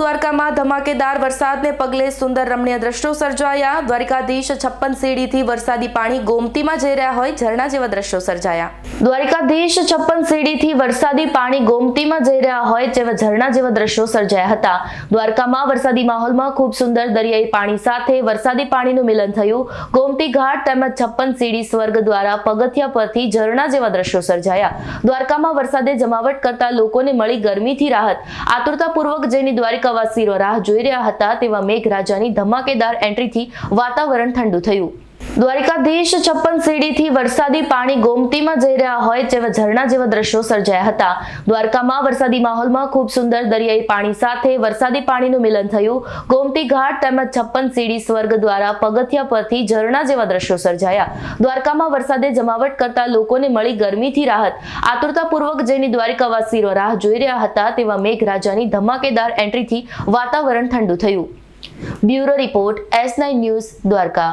દ્વારકામાં ધમાકેદાર વરસાદને પગલે સુંદર રમણીય દ્રશ્યો સર્જાયા. દ્વારકાધીશ છપ્પન સીડીથી વરસાદી પાણી ગોમતીમાં જઈ રહ્યા હોય, ઝરણા જેવા દ્રશ્યો સર્જાયા. દ્વારકાધીશ છપ્પન સીડીથી વરસાદી પાણી ગોમતીમાં જઈ રહ્યા હોય, જેવા ઝરણા જેવા દ્રશ્યો સર્જાયા હતા. દ્વારકામાં વરસાદી માહોલમાં ખૂબ સુંદર દરિયાઈ પાણી સાથે વરસાદી પાણીનું મિલન થયું. ગોમતી ઘાટ તેમજ છપ્પન સીડી સ્વર્ગ દ્વારા પગથિયા પરથી ઝરણા જેવા દ્રશ્યો સર્જાયા. દ્વારકામાં વરસાદે જમાવટ કરતા લોકોને મળી ગરમીથી રાહત. આતુરતાપૂર્વક જેની દ્વારિકાવાસીઓ રાહ જોઈ રહ્યા હતા તેવા મેઘરાજાની ધમાકેદાર એન્ટ્રીથી વાતાવરણ ઠંડુ થયું. દ્વારિકાધીશ છપ્પન સીડીથી વરસાદી પાણી ગોમતીમાં જઈ રહ્યા હોય જેવા ઝરણા જેવા દ્રશ્યો સર્જાયા હતા. દ્વારકામાં વરસાદી માહોલમાં ખૂબ સુંદર દરિયાઈ પાણી સાથે વરસાદી પાણીનું મિલન થયું. ગોમતી ઘાટ તેમજ છપ્પન સીડી સ્વર્ગ દ્વારા પગથિયા પરથી ઝરણા જેવા દ્રશ્યો સર્જાયા. દ્વારકામાં વરસાદે જમાવટ કરતા લોકોને મળી ગરમીથી રાહત. આતુરતાપૂર્વક જેની દ્વારિકાવાસીઓ રાહ જોઈ રહ્યા હતા તેવા મેઘરાજાની ધમાકેદાર એન્ટ્રીથી વાતાવરણ ઠંડુ થયું. Bureau report S nine news Dwarka.